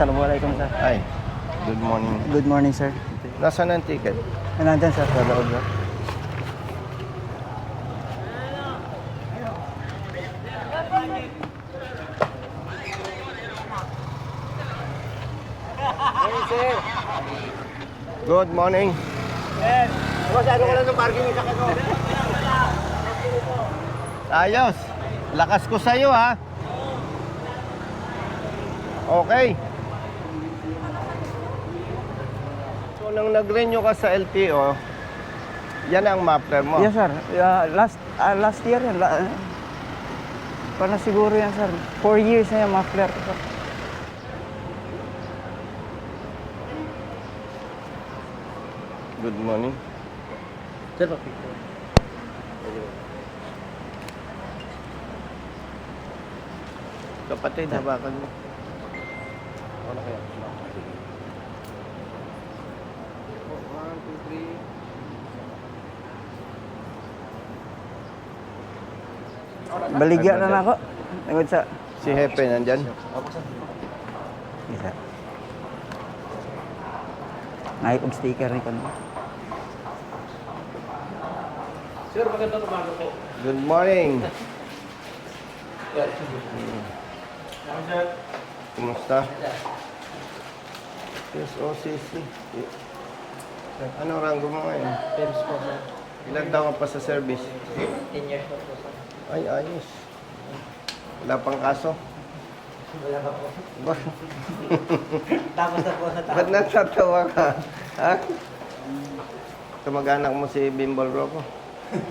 Assalamualaikum sir. Ay, good morning. Good morning sir. Nasaan ang ticket? Nandyan sir sa loob. sir. Good morning. Masyado ko lang ng parking sa kano. Ayos. Lakas ko sa'yo, ha? Okay. So, nang nag-renew ka sa LTO, yan ang muffler mo. Yes sir. Yeah, last ah, last year yan. La, Paano siguro yan sir? Four years na yung muffler ko sir. Good morning. Sir, papito. Kapatid, habakan mo. Ano kaya? Two, three. Baligya na na ako. Sa... Si Hepe nandyan? Sir. Nakit og sticker ni kono. Sir, magandang umaga po. Good morning. Kumusta? Yes, OCC. Ano rango mo ngayon? Pens po sir. Ilan taon ka pa sa service? 10 years po po sir. Ay, ayos. Wala pang kaso. Wala pa po. Ba? Tapos na po sa Ba't natatawa ka? Ha? Kamag-anak mo si Bimbol Rocco?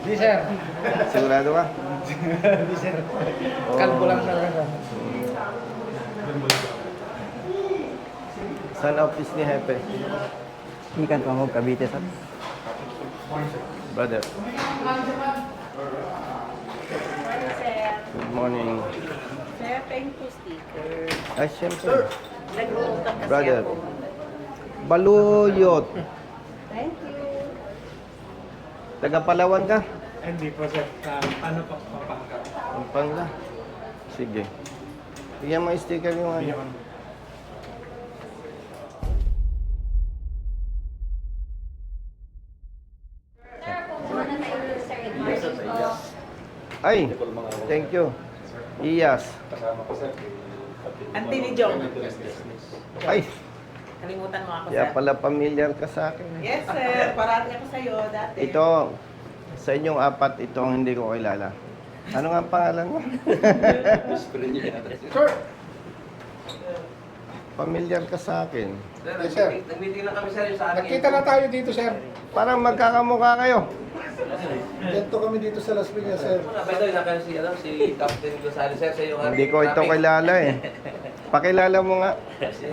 Di sir. Sigurado ka? Di sir. Kalbo lang sir. Saan office ni Hepe? Ikan pa mo Cavite sir. Brother. Good morning. Sir, thank you sticker. Ay, siyempre. Nag-uutang kasi Brother. ako. Baluyot. Thank you. Taga Palawan ka? Hindi po sir. ano po papangka? Pampanga. Sige. Bigyan mo yung sticker yung ano. Ay, thank you. Iyas. Anthony Jong. Ay, Kalimutan mo ako, kaya sir. pala familiar ka sa akin. eh. Yes, sir. Parati ako sa'yo dati. Ito, sa inyong apat, ito ang hindi ko kilala. Ano nga ang pangalan mo? Sir. Familiar ka sa akin. Yes, sir. Nag-meeting lang kami sir sa akin. Nagkita na tayo dito sir. Parang magkakamukha kayo. Ganito kami dito sa Las Piñas sir. By the way, naka si, ano, si Captain Gonzales sir sa yung Hindi ko ito kilala eh. Pakilala mo nga. Si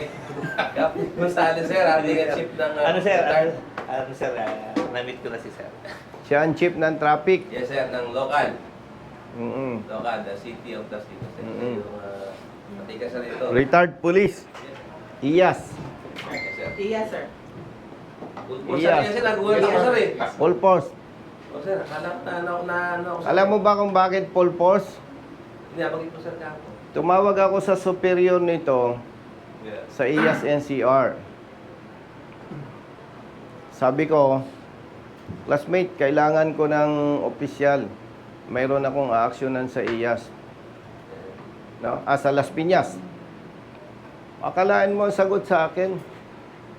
Captain Gonzales sir, having a chief ng... uh, Ano sir? Ano, ano sir? ah, na-meet ko na si sir. Siya ang chief ng traffic. Yes sir, ng local. Mm-mm. Local, the city of Las Piñas. sir. Mm-mm. Yung uh, matikas sir ito. Retired police. Iyas. Yes sir. Iya, sir. Ulpos Yes. sir, kasi nag-work ako sir eh. Full force. O sir, ko na ano, na ano. ako, sir. Alam mo ba kung bakit full force? Hindi, abagin ko sir kako. Tumawag ako sa superior nito Yeah. sa IAS NCR. Sabi ko, classmate, kailangan ko ng opisyal. Mayroon akong aaksyonan sa IAS. No? Ah, sa Las Piñas. Akalaan mo ang sagot sa akin.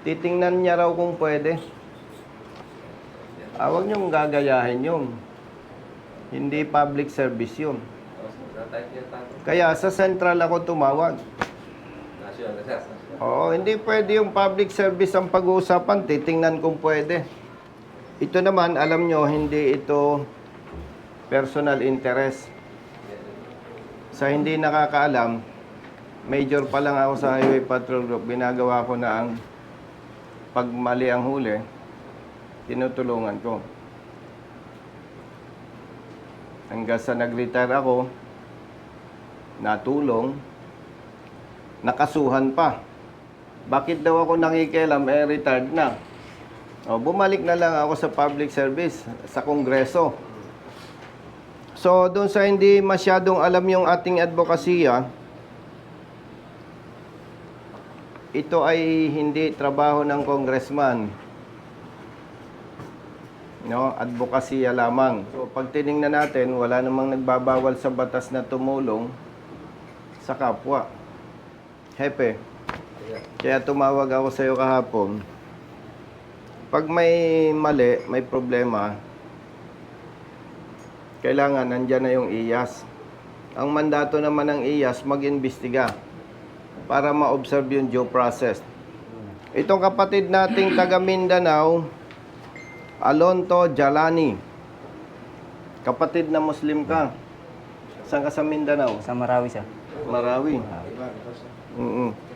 Titingnan niya raw kung pwede. Ah, huwag niyong gagayahin yun. Hindi public service yun. Kaya sa central ako tumawag. Oo, hindi pwede yung public service ang pag-uusapan. Titingnan kung pwede. Ito naman, alam nyo, hindi ito personal interest. Sa hindi nakakaalam, major pa lang ako sa Highway Patrol Group. Ginagawa ko na ang pag mali ang huli, tinutulungan ko. Hanggang sa nag-retire ako, natulong, nakasuhan pa. Bakit daw ako nakikialam, eh retired na. O, bumalik na lang ako sa public service, sa kongreso. So, doon sa hindi masyadong alam yung ating advokasya, ito ay hindi trabaho ng congressman. No, advokasya lamang. So pag tiningnan natin, wala namang nagbabawal sa batas na tumulong sa kapwa. Hepe, kaya tumawag ako sa iyo kahapon. Pag may mali, may problema, kailangan nandyan na yung IAS. Ang mandato naman ng IAS, mag-imbestiga para ma-observe yung due process. Itong kapatid nating taga Mindanao, Alonto Jalani. Kapatid na Muslim ka. Saan ka sa Mindanao? Sa Marawi siya. Marawi. Mm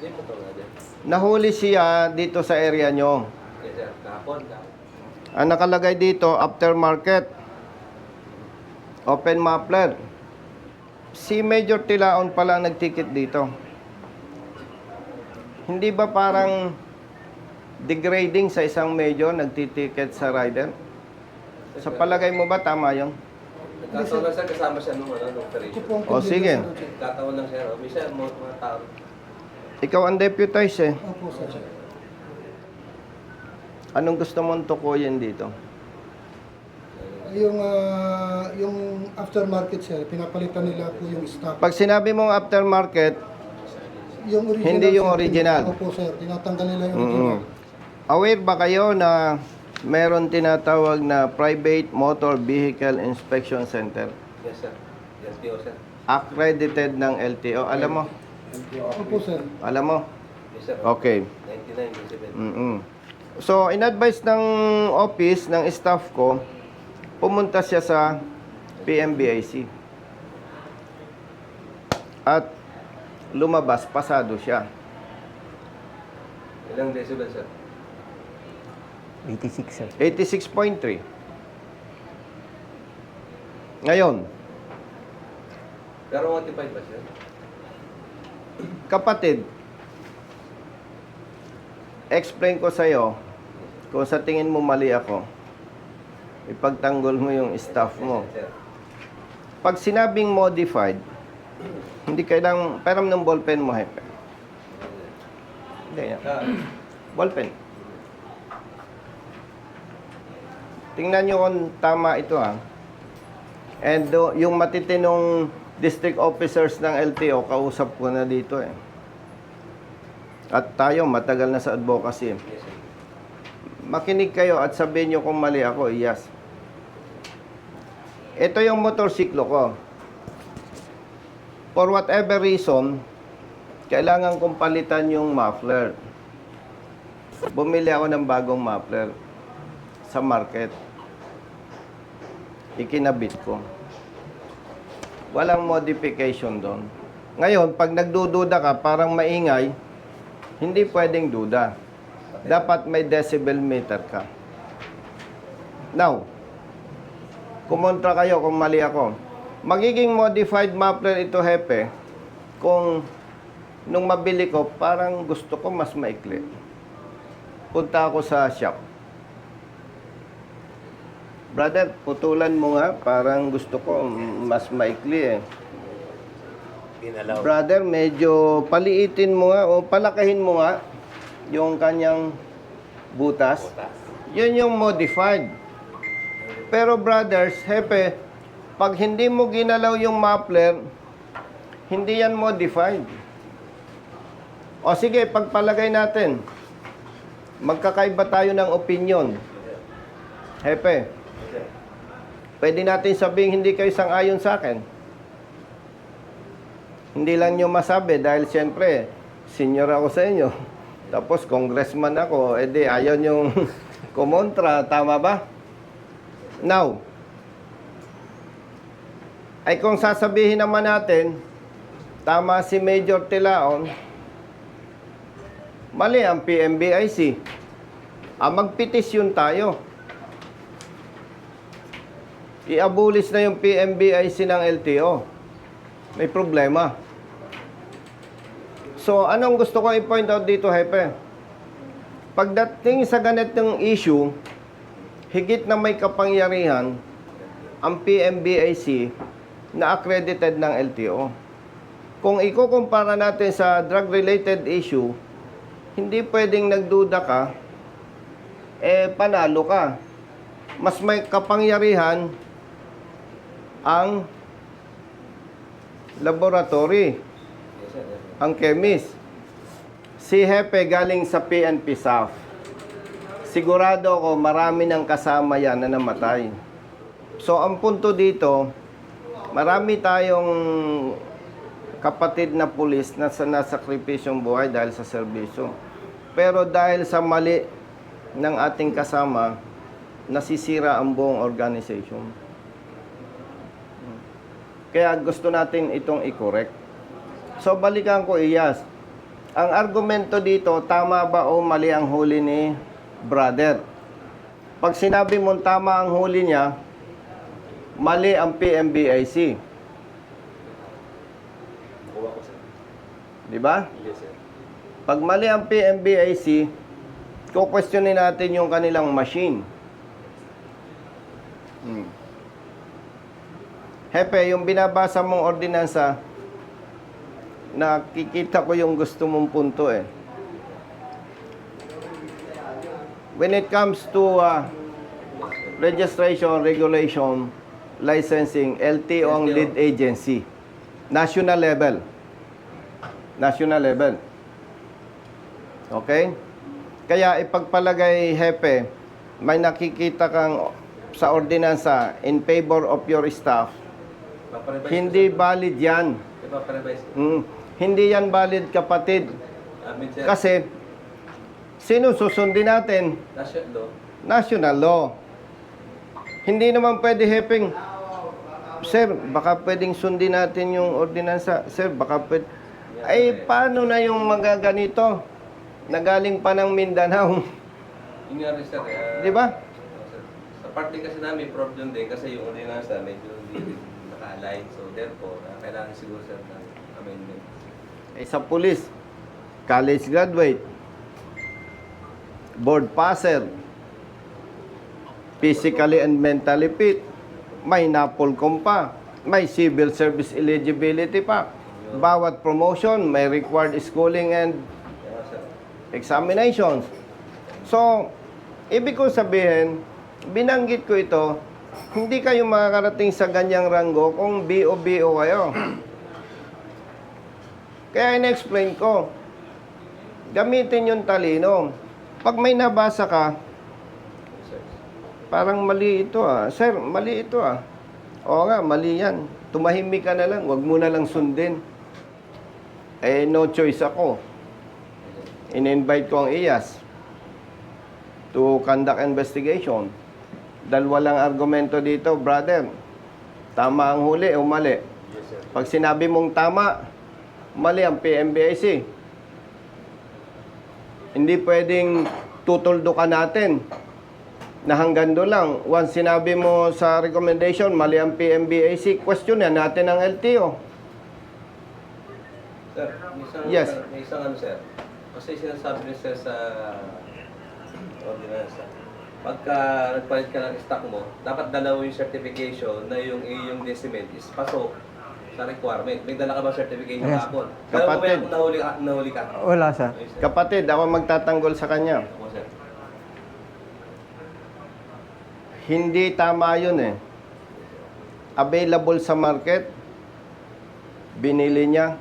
dyan. Nahuli siya dito sa area nyo. Ang nakalagay dito, aftermarket. Open muffler. Si Major Tilaon pala nagticket dito. Hindi ba parang degrading sa isang major nagtiticket sa rider? Sa palagay mo ba tama yun? Nagkataon lang sir, kasama siya nung, ano, nung operation. po ang O, sige. problema, sir. Nagkataon lang sir. O, Minsan, mga, mga tao. Ikaw ang deputize eh. Opo, sir. Anong gusto mong tukuyin dito? Yung, ah, yung aftermarket, sir, pinapalitan nila po yung stock. Pag sinabi mong aftermarket, Yung original, Hindi yung sir, original. Opo, sir. Tinatanggal nila yung Mm. Aware ba kayo na meron tinatawag na Private Motor Vehicle Inspection Center? Yes, sir. Yes, PO, sir. Accredited ng LTO. Alam mo? Opo, sir. Alam mo? Yes, sir. Okay. 99, 27. mm So, in-advise ng office, ng staff ko, pumunta siya sa PMBIC. At lumabas, pasado siya. Ilang decibel, sir? 86 sir. 86.3. Ngayon, Pero modified ba, sir? kapatid, explain ko sa'yo kung sa tingin mo mali ako, ipagtanggol mo yung staff mo. Pag sinabing modified, hindi kailang, peram ng ballpen mo, hepe. Hindi yan. Ah, Ballpen. Tingnan nyo kung tama ito ha. And do- yung matitinong district officers ng LTO, kausap ko na dito eh. At tayo, matagal na sa advocacy. Makinig kayo at sabihin nyo kung mali ako, yes. Ito yung motorsiklo ko. For whatever reason, kailangan kong palitan yung muffler. Bumili ako ng bagong muffler sa market. Ikinabit ko. Walang modification doon. Ngayon, pag nagdududa ka, parang maingay, hindi pwedeng duda. Dapat may decibel meter ka. Now, kumontra kayo kung mali ako. Magiging modified muffler ito, Hepe, kung nung mabili ko, parang gusto ko mas maikli. Punta ako sa shop. Brother, putulan mo nga, parang gusto ko mas maikli eh. Ginalaw. Brother, medyo paliitin mo nga o palakahin mo nga yung kanyang butas. Butas. Yun yung modified. Pero brothers, hepe, pag hindi mo ginalaw yung muffler, hindi yan modified. O sige, pagpalagay natin. Magkakaiba tayo ng opinion. Hepe, pwede natin sabihin hindi kayo sang-ayon sa akin. Hindi lang nyo masabi dahil siyempre, senior ako sa inyo. Tapos congressman ako, edi ayaw yung kumontra, tama ba? Now, ay kung sasabihin naman natin, tama si Major Tilaon, mali ang PMBIC. Ah, magpetisyon tayo. Iabulis na yung PMBIC ng LTO. May problema. So, anong gusto ko i-point out dito, Hepe? Pagdating sa ganitong issue, higit na may kapangyarihan ang PMBIC na accredited ng LTO. kung ikukumpara natin sa drug-related issue, hindi pwedeng nagduda ka, eh panalo ka. Mas may kapangyarihan ang laboratory, ang chemist. Si Hepe galing sa PNP South. Sigurado ako marami ng kasama yan na namatay. So ang punto dito, marami tayong kapatid na pulis na sa nasakripisyong buhay dahil sa serbisyo. Pero dahil sa mali ng ating kasama, nasisira ang buong organization. Kaya gusto natin itong i-correct. So balikan ko iyas. Ang argumento dito, tama ba o mali ang huli ni brother? Pag sinabi mong tama ang huli niya, mali ang PMBIC. Di ba? Yes, sir. Pag mali ang PMBIC, kukwestiyonin natin yung kanilang machine. Hmm. Hepe, yung binabasa mong ordinansa, nakikita ko yung gusto mong punto eh. When it comes to uh, registration, regulation, licensing, LTO ang lead agency. National level. National level. Okay? Kaya ipagpalagay, Hepe, may nakikita kang sa ordinansa in favor of your staff. Hindi valid yan. Mm, hindi yan valid, kapatid. Sir. Kasi, sino susundin natin? National law. National law. Hindi naman pwede, Hepeng, Sir, baka pwedeng sundin natin yung ordinansa. Sir, baka pwede... Ay, paano na yung mga ganito? Nagaling pa ng Mindanao. Yun nga rin, sir. ah, Di ba? sir. Sa part din kasi namin, problem din kasi yung ordinansa medyo hindi naka-align. So, therefore, ah, kailangan siguro, sir, ng amendment. Eh, sa pulis, college graduate, board passer, physically and mentally fit, may napolcom pa, may civil service eligibility pa. Bawat promotion, may required schooling and examinations. So, ibig ko sabihin, binanggit ko ito, hindi kayo makakarating sa ganyang ranggo kung BO-BO kayo. Kaya in-explain ko, gamitin yung talino. Pag may nabasa ka, parang mali ito ah. Sir, mali ito ah. Oo nga, mali yan. Tumahimik ka na lang, wag mo na lang sundin. Eh, no choice ako. In-invite ko ang IAS to conduct investigation. Dalawa lang argumento dito, brother. Tama ang huli o mali? Yes, sir. Pag sinabi mong tama, mali ang PMBIC. Hindi pwedeng tutuldukan natin na hanggang doon lang. Once sinabi mo sa recommendation, mali ang PMBIC, question yan natin ang LTO. Sir, may isang, Yes. may isang ano, sir. Kasi sinasabi niya, sir, sa ordinance. Pagka nagpalit ka ng stock mo, dapat dalawa yung certification na yung iyong decimal is pasok sa requirement. May dala ka ba certification Yes. kahapon? Kaya Kapatid. kung nahuli ka, nahuli ka. Wala, sir. Okay, sir. Kapatid, ako magtatanggol sa kanya. Ako, sir. Hindi tama yun eh. Available sa market, binili niya,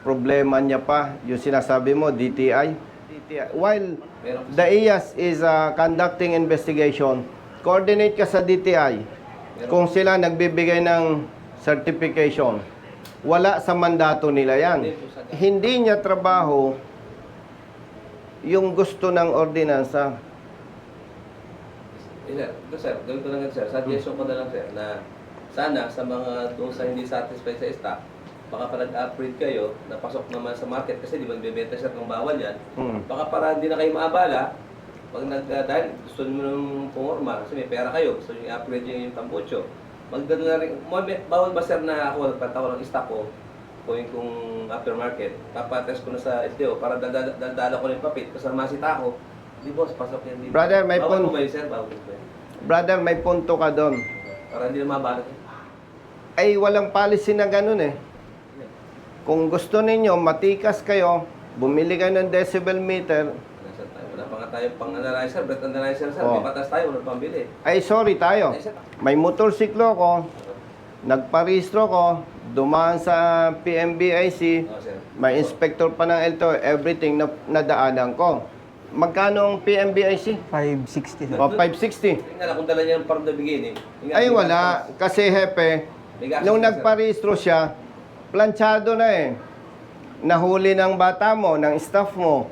problema niya pa, yung sinasabi mo, DTI. DTI. While the IAS is uh, conducting investigation, coordinate ka sa DTI kung sila nagbibigay ng certification. Wala sa mandato nila yan. Hindi niya trabaho yung gusto ng ordinansa. Sir, sir, gawin ko lang sir. Suggestion ko na lang sir na sana sa mga doon sa hindi satisfied sa stock, baka pa nag-upgrade kayo, napasok naman sa market kasi di ba bebenta sir kung bawal yan. Hmm. Baka para hindi na kayo maabala, pag nag, uh, dahil gusto mo nung pumorma, kasi may pera kayo, gusto nyo i-upgrade nyo yung tambucho, magdala na rin, bawal ba sir na ako, nagpatawa ng stock ko, kuhin kong aftermarket, papatest ko na sa SDO para daldala daldala ko na yung papit, kasama si Taco, di boss, pasok yan dito. Brother, may Bawal pun- mo ba yun, sir? Bawal ba? Brother, may punto ka doon. Para hindi na mabalot. Ay, walang policy na ganun eh. Kung gusto ninyo, matikas kayo, bumili kayo ng decibel meter. Wala pa nga tayo pang analyzer, breath analyzer, sir. Oh. May patas tayo, wala pang bili. ay sorry tayo. May motorsiklo ko, nagparehistro ko, dumaan sa PMBIC, Oh, sir. may inspector pa ng LTO, everything na nadaanan ko. Magkano ang PMBIC? 560 sir. O, 560. Tingnan na kung dala niya from the beginning. Ay wala, kasi hepe, nung nagparehistro siya, planchado na eh. Nahuli ng bata mo, ng staff mo.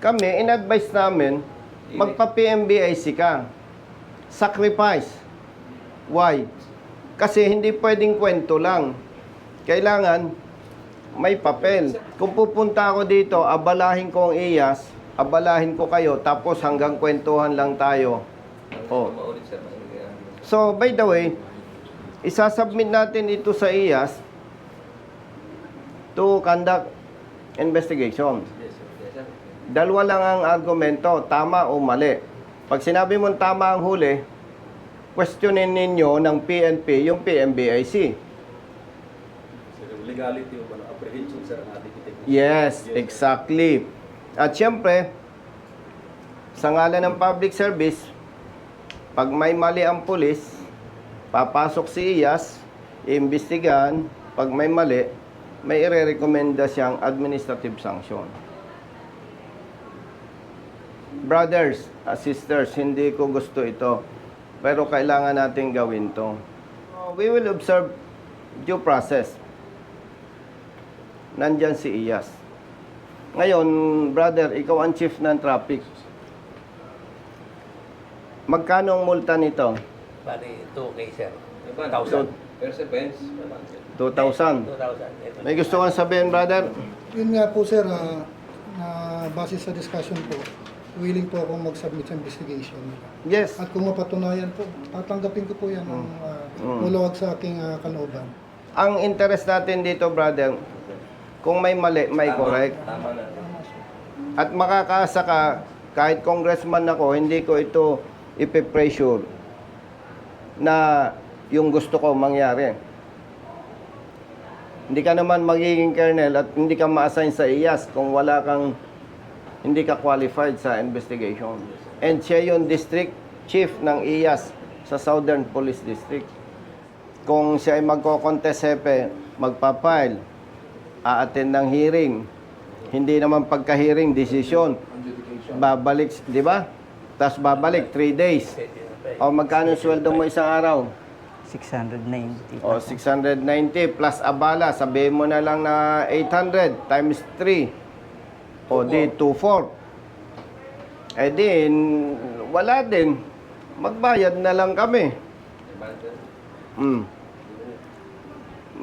Kami, in-advise namin, magpa-PMBIC ka. Sacrifice. Why? Kasi hindi pwedeng kwento lang. Kailangan may papel. Kung pupunta ako dito, abalahin ko ang IAS, abalahin ko kayo, tapos hanggang kwentuhan lang tayo. Oh. So, by the way, isasubmit natin ito sa IAS to conduct investigation. Yes, sir. Yes, sir. Dalawa lang ang argumento, tama o mali. Pag sinabi mong tama ang huli, questionin ninyo ng PNP yung PMBIC. Sir, legality o ano, apprehension sir ang ating itik. Yes, exactly. At syempre, sa ngalan ng public service, pag may mali ang pulis, papasok si IAS, iimbestigahan, pag may mali, may ire-recommenda siyang administrative sanction. Brothers, uh, sisters, hindi ko gusto ito. Pero kailangan natin gawin to. We will observe due process nandyan si Iyas. Ngayon, brother, ikaw ang chief ng traffic. Magkano ang multa nito? Bali, 2K sir. Iba, 1,000. First offense. 2,000. 2,000. May gusto kang sabihin, brother? Yun nga po sir, ah, na base sa discussion po, willing po akong mag-submit sa investigation. Yes. At kung mapatunayan po, tatanggapin ko po yan ng uh, Mm. muluwag sa aking ah, kalooban. Ang interest natin dito, brother, kung may mali, may Tama, correct. Tama na. At makakaasa ka, kahit congressman ako, hindi ko ito ipipressure na yung gusto ko mangyari. Hindi ka naman magiging colonel at hindi ka ma-assign sa IAS kung wala kang hindi ka qualified sa investigation. And siya yung district chief ng IAS sa Southern Police District. Kung siya ay magko-contest hepe, magpapile, a-attend ng hearing, hindi naman pagka-hearing, desisyon. Babalik, di ba? Tapos babalik, 3 days. O magkano sweldo mo isang araw? 690. O 690 plus abala, sabihin mo na lang na 800 times 3. O di 24. Eh di, n- wala din. Magbayad na lang kami. Hmm.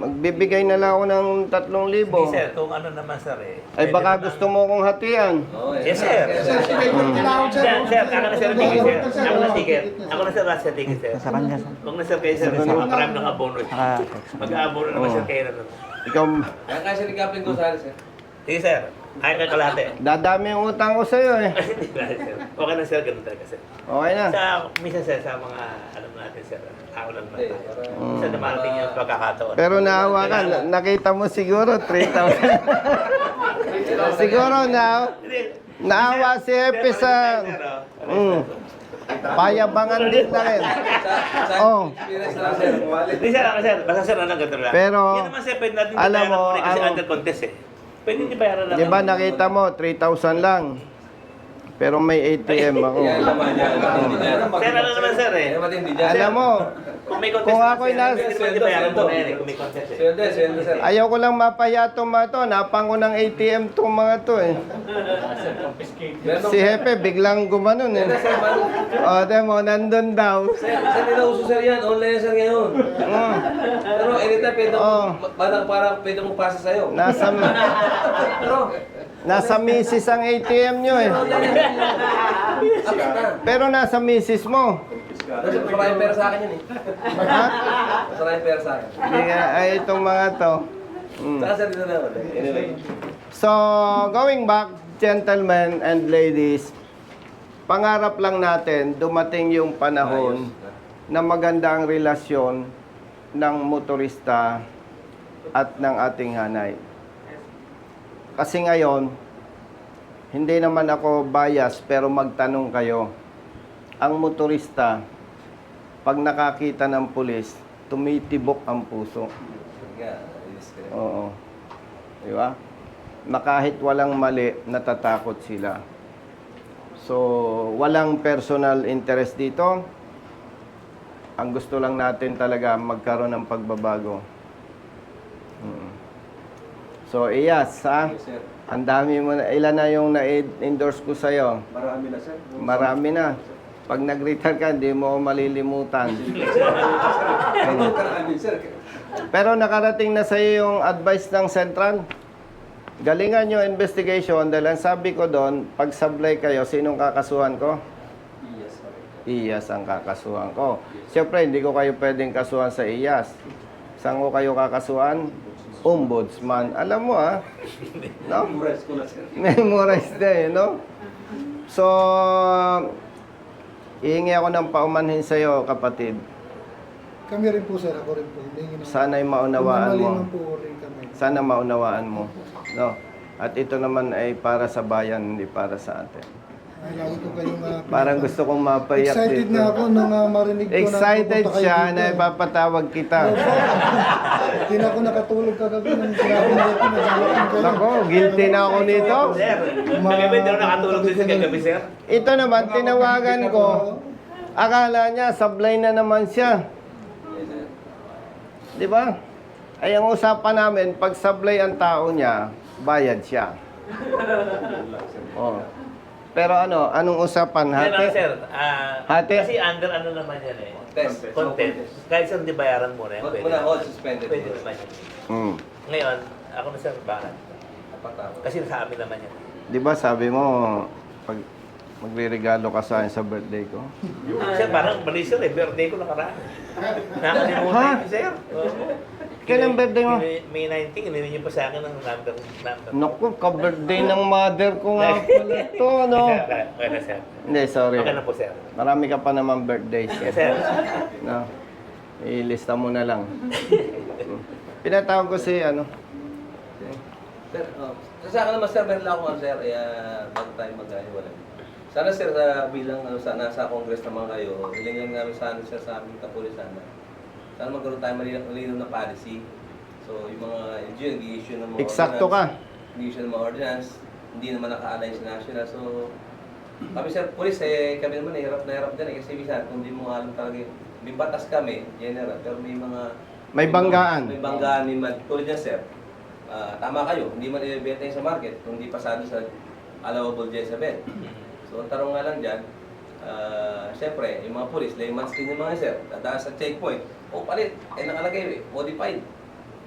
Magbibigay na lang ako ng 3,000. Hindi sir, kung ano naman sir eh. Ay pwede baka naman- gusto mo kong hatian. Oo, eh. Yes, sir. Sir, sige, kailangan sir. Sir, sir, ako na sir ang ticket sir. Ako na ticket. Ako na sir last sa ticket sir. Sa kanya sir. Huwag na sir kayo sir, kasi makarami ng abono. Naka-text. Mag-aabono naman sir kayo na nun. Ikaw, Kaya kaya sir, Captain Gonzales, sir. Sige sir, ayaw ka kalate. dadami yung utang ko sa'yo eh. Hindi ba, sir? Okay na sir, ganun talaga sir. Okay na. Sa, minsan sir, sa mga, alam natin sir, ako lang naman Eh, Minsan namarating yung pagkakataon. Pero naawa ka, na- nakita mo siguro 3,000. siguro na, naawa si Hepe sa... Mm, payabangan din na rin. Oh. Hindi sir, ako sir, basta sir, ano ganito lang. Pero, Yan naman sir, pwede natin alam mo, muna kasi under contest eh. Pwede niyo bayaran lang. di ba nakita mo, 3,000 lang. Pero may ATM ako. Yan naman yan. Matindi dyan. Sir, ano naman sir eh. Matindi dyan. Alam mo, Kung may contest Kung na, ako'y sir, nas- pwede Sweldo, bayaran yan eh, kung may contest eh. Sweldo, sweldo, sir. ayaw ko lang mapahiya itong mga to. Napang ko ng ATM itong mga to eh. Meron Si Hepe biglang gumanon eh. Sir, man- O, demo, nandun daw. Sir, sir, nila uso sir yan. Online sir ngayon. Mm. Pero anytime pwede mo, Oh. parang parang pwede mo pasa sa'yo. Nasa, Pero, nasa misis ang ATM nyo eh. Pero nasa misis mo. Maraming pera sa akin yan eh. Ha? Maraming pera sa akin. Hindi nga, ay itong mga to. Mm. Saka na naman. Anyway. So, going back, gentlemen and ladies, pangarap lang natin dumating yung panahon na maganda ang relasyon ng motorista at ng ating hanay. Kasi ngayon, hindi naman ako bias pero magtanong kayo. Ang motorista, pag nakakita ng pulis, tumitibok ang puso. Oo. Di ba? Na kahit walang mali, natatakot sila. So, walang personal interest dito. Ang gusto lang natin talaga magkaroon ng pagbabago. So, Iyas, ha? Yes, sir. Ang dami mo na, ilan na yung na-endorse ko sa'yo? Marami na, sir. Marami na. Pag nag-retire ka, hindi mo ako malilimutan. Pero nakarating na sa iyo yung advice ng Central. Galingan yung investigation dahil ang sabi ko doon, pag sablay kayo, sinong kakasuhan ko? Sir. Iyas ang kakasuhan ko. Siyempre, hindi ko kayo pwedeng kasuhan sa Iyas. Saan ko kayo kakasuhan? Ombudsman. Alam mo ah. No? Memorize ko na, sir. Memorize din, no? So, ihingi ako ng paumanhin sa iyo, kapatid. Kami rin po sir, ako rin po. Hindi nyo Sana'y maunawaan mo. po rin kami. Sana maunawaan mo. No? At ito naman ay para sa bayan, hindi para sa atin. Ay, lagi ko kayong uh, Parang gusto kong mapayak Excited dito. na ako nung uh, marinig ko Excited na siya dito. na ipapatawag kita. Hindi na ako nakatulog kagabi nung sinabi niya ko naglalakad kayo. Nako, guilty na ako nito. Sir, kagabi daw nakatulog din kagabi, sir. Ito naman, tinawagan ko. Akala niya, sablay na naman siya. Di ba? Ay, ang usapan namin, pag sablay ang tao niya, bayad siya. Oh. Pero ano, anong usapan? Yan lang, Hati? sir. Ah, Hati? Kasi under ano naman yan eh. Test. Content. Kahit sir, di bayaran mo rin. Huwag Pwede. mo na hold suspended. Pwede naman yan. Hmm. Ngayon, ako na sir, bakit? Patawag. Kasi sa amin naman yan. Di ba sabi mo, pag magre-regalo ka sa akin sa birthday ko? Sir, parang mali sir eh. Birthday ko nakaraan. Nakalimutan Ha? ko, sir. Oo. Kailan birthday mo? May, May 19, iniwan niyo pa sa akin ng number. number. Naku, ka-birthday ng mother ko nga pala to, no? Sir, Okay na, sir. Hindi, sorry. Okay na po, sir. Marami ka pa naman birthdays. Yes, Eh. sir. No? Ilista mo na lang. Pinatawag ko si, ano, Sir, oh, sa akin naman sir, meron lang ako sir, kaya bago tayo maghiwalay. Sana sir, sa bilang ano, sa, nasa Congress naman kayo, hilingan namin sana sir sa aming kapulisan na sana magkaroon tayo malinaw, malinaw na policy. So, yung mga NGO, nag-i-issue ng mga Eksakto ka. Nag-i-issue ng mga ordinance, hindi naman naka-align sa national. So, kami sir, police, eh, kami naman eh, hirap na hirap din eh, kasi minsan, kung hindi mo alam talaga, may batas kami, general, pero may mga May banggaan. May banggaan, may mad. Tulad yan, sir. Ah, tama kayo, hindi man ibebenta yun sa market kung hindi pasado sa allowable Jezebel. So, ang tarong nga lang dyan, ah, siyempre, yung mga police, layman's din yung mga sir, dadaan sa checkpoint, o palit, eh nakalagay, eh, modified.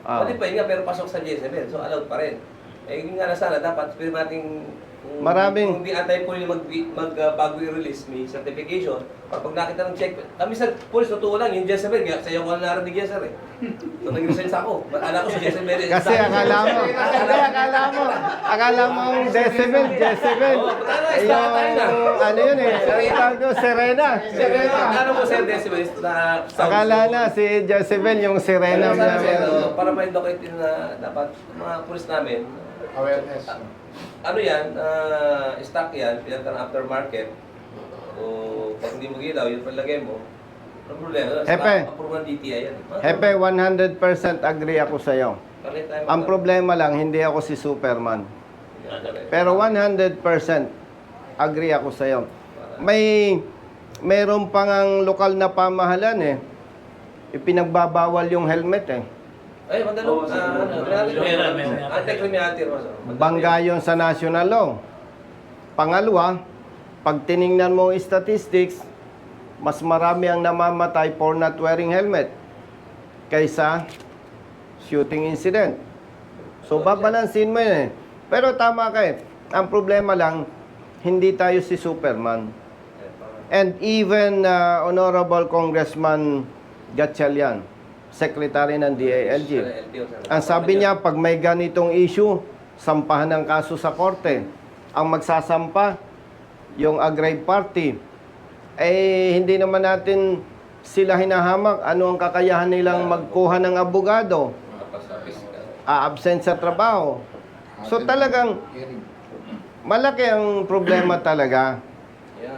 Ah. Modified nga, pero pasok sa Jezebel, so allowed pa rin. Eh, yun nga na sana, dapat, nating kung, Maraming- kung di anti-police mag, mag ah, bago i-release, may certification, pag nakita ng check, kami sa police, totoo lang, yung Jezebel, kaya sa'yo ko na narinig yan, sir, eh. So, nag-resign sa ako. Akala ko si Jezebel. Kasi akala mo, hindi, akala mo, akala mo ang decibel. Oo, tara, Yung, ano yun eh, tawag ko, Serena. Serena. Akala ko si Decibel is na sound. Akala na si Jezebel yung Serena. Sir, oh, para ma-indicate din na dapat mga pulis namin, Awareness. Ano yan, ah, stock yan, pinata ng aftermarket. O pag hindi mo gilaw, yun palagay mo. Ano problema? Hepe. Approve ng DTI yan. Hepe, 100% agree ako. Pareho tayo Ang problema lang, hindi ako si Superman. Pero 100% agree ako sa iyo. May meron pang ang lokal na pamahalan eh. Ipinagbabawal yung helmet eh. Ay, madalo. Oo, sir. Ah, ano, Meron, meron. Anti-criminality. Bangga yun sa national law. Pangalawa, pag tiningnan mo ang statistics, mas marami ang namamatay for not wearing helmet kaysa shooting incident. So, babalansin mo yun eh. Pero tama ka eh. Ang problema lang, hindi tayo si Superman. And even uh, Honorable Congressman Gatchalian, Secretary ng DALG, ang sabi niya, pag may ganitong issue, sampahan ng kaso sa korte. Ang magsasampa, yung aggrieved party. Eh, hindi naman natin sila hinahamak. Ano ang kakayahan nilang magkuha ng abogado? A-absent sa trabaho. So talagang malaki ang problema talaga.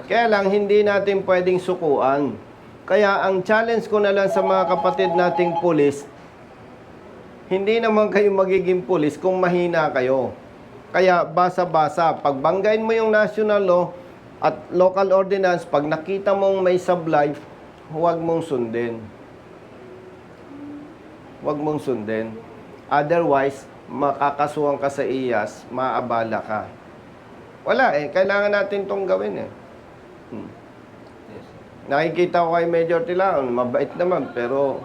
Kaya lang hindi natin pwedeng sukuan. Kaya ang challenge ko na lang sa mga kapatid nating pulis, hindi naman kayo magiging pulis kung mahina kayo. Kaya basa-basa, pagbanggain mo yung national law at local ordinance, pag nakita mong may sublime, huwag mong sundin. Huwag mong sundin. Otherwise, makakasuhan ka sa iyas, maabala ka. Wala eh, kailangan natin tong gawin eh. Hmm. Nakikita ko kay Major Tilaon, mabait naman, pero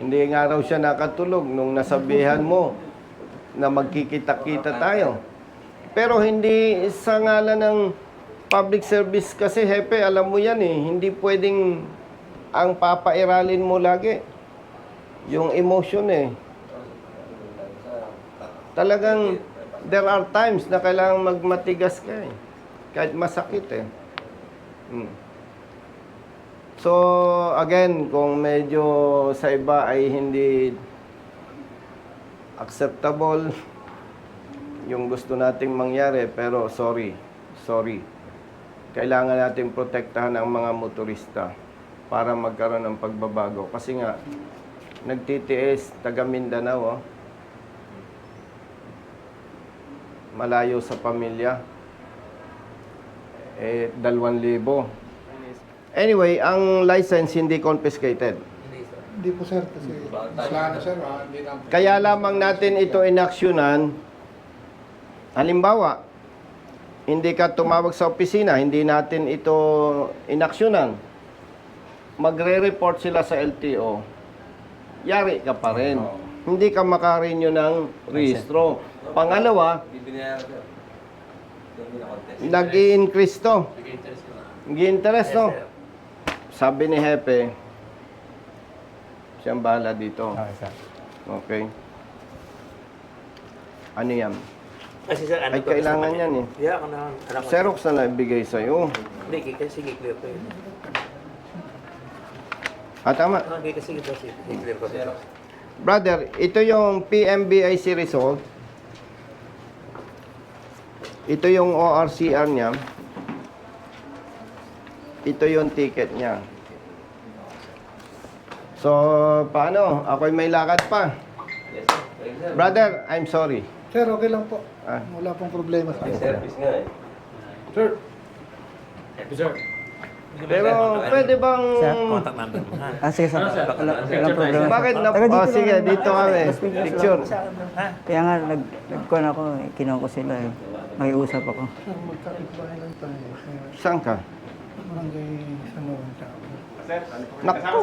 hindi nga raw siya nakatulog nung nasabihan mo na magkikita-kita tayo. Pero hindi sa ngalan ng public service kasi, hepe, alam mo yan eh, hindi pwedeng ang papairalin mo lagi. Yung emotion eh. Talagang, there are times na kailangan magmatigas ka eh. Kahit masakit eh. Hmm. So, again, kung medyo sa iba ay hindi acceptable yung gusto nating mangyari, pero sorry, sorry. Kailangan natin protektahan ang mga motorista para magkaroon ng pagbabago. Kasi nga, nagtitiis, taga Mindanao, oh. malayo sa pamilya. Eh, dalawang libo. Anyway, ang license hindi confiscated. Hindi po sir, kasi wala na sir, ah, hindi na. Kaya lamang natin ito inaksyonan. Halimbawa, hindi ka tumawag sa opisina, hindi natin ito inaksyonan. Magre-report sila sa LTO. Yari ka pa rin. Hindi ka makarenew ng rehistro. Pangalawa, nag-i-increase to. Nag-i-interest to. Sabi ni Hepe, siyang bahala dito. Okay, sir. Okay. Ano yan? Kasi sir, ano Ay, to, kailangan kasama yan niya? eh. Yeah, ako na. Alam ko. Xerox na naibigay sa'yo. Hindi, kasi clear ko yun. Ah, tama. Okay, kasi kasi clear ko. Zero. Brother, ito yung PMBIC result. Ito yung ORCR niya. Ito yung ticket niya. So, paano? Ako'y may lakad pa. Yes, sir. Thank you, sir. Brother, I'm sorry. Sir, okay lang po. Ah. Wala pong problema sa May akin. service nga eh. Pero pwede bang... Sir, contact number mo, ha? Ah, sige, sir. Wala, walang problema. Bakit na... Taga dito Oh, sige, dito kami. Picture. Ha? Kaya nga, nag, nagkuhan ako, eh, kinuha ko sila eh. Nakiusap ako. Sir, magkakit-bahay lang tayo. Saan ka? Barangay San Juan Tao. Naku!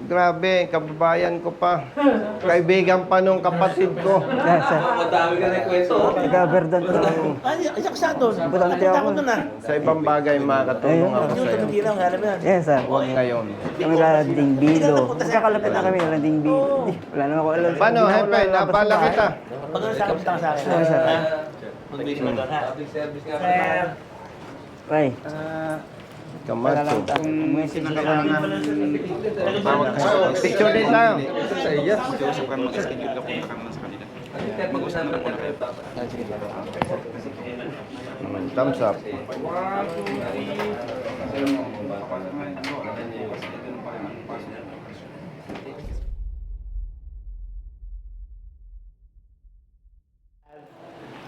Grabe, kababayan ko pa. Kaibigan pa nung kapatid ko. Yeah, sir. Madami ka na kwento. oh. Taga Verdun po. Ay, ay, sa doon. Butante ako. ko doon? Sa ibang bagay, makakatulong ako Yung sa'yo. tumigil lang, alam mo yan. Yes, sir. Huwag ngayon. Kami lalanding bilo. Magkakalapit na kami lalanding bilo. Wala naman ako alam. Paano, Hepe? Napala sa kita. Pag ano sa akin, basta ka sa akin. Oo, sir. ha? Mag-base mo doon, ha? Public service nga Sir, pala. Ray, Kamacho. kung message ka lang na Picture din tayo. Sir, mag-usapan na kayo. Thumbs up.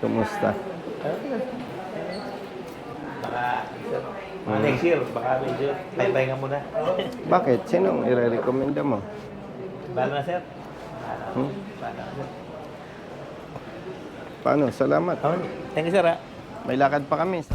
Kumusta? baka, mga next year, baka medyo pay-pay nga muna. Bakit? Sinong ire-recommenda mo? Bahala na, sir. Hmm? Bahala na, sir. Paano? Salamat. Thank you, sir, ha? May lakad pa kami.